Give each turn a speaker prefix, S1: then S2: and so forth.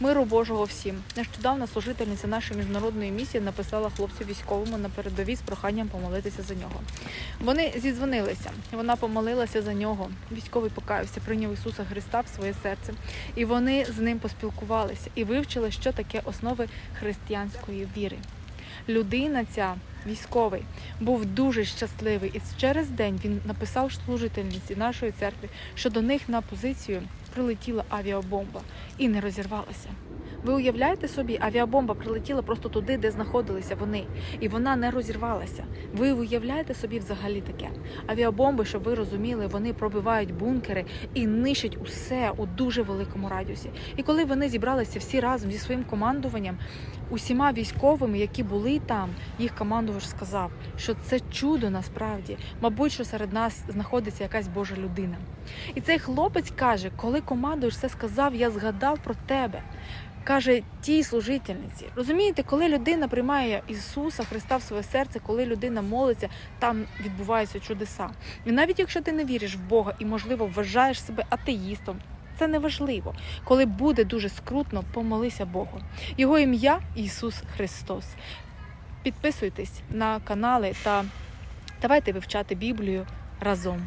S1: Миру Божого всім. Нещодавно служительниця нашої міжнародної місії написала хлопцю військовому на передовій з проханням помолитися за нього. Вони зідзвонилися. Вона помолилася за нього. Військовий покаявся, прийняв Ісуса Христа в своє серце. І вони з ним поспілкувалися і вивчили, що таке основи християнської віри. Людина ця, військовий, був дуже щасливий, і через день він написав служительниці нашої церкви, що до них на позицію прилетіла авіабомба і не розірвалася. Ви уявляєте собі, авіабомба прилетіла просто туди, де знаходилися вони, і вона не розірвалася. Ви уявляєте собі взагалі таке? Авіабомби, щоб ви розуміли, вони пробивають бункери і нищать усе у дуже великому радіусі. І коли вони зібралися всі разом зі своїм командуванням, усіма військовими, які були там, їх командувач сказав, що це чудо насправді, мабуть, що серед нас знаходиться якась Божа людина. І цей хлопець каже, коли командувач це сказав, я згадав про тебе. Каже тій служительниці. Розумієте, коли людина приймає Ісуса Христа в своє серце, коли людина молиться, там відбуваються чудеса. І навіть якщо ти не віриш в Бога і, можливо, вважаєш себе атеїстом, це не важливо. Коли буде дуже скрутно, помолися Богу. Його ім'я Ісус Христос. Підписуйтесь на канали та давайте вивчати Біблію разом.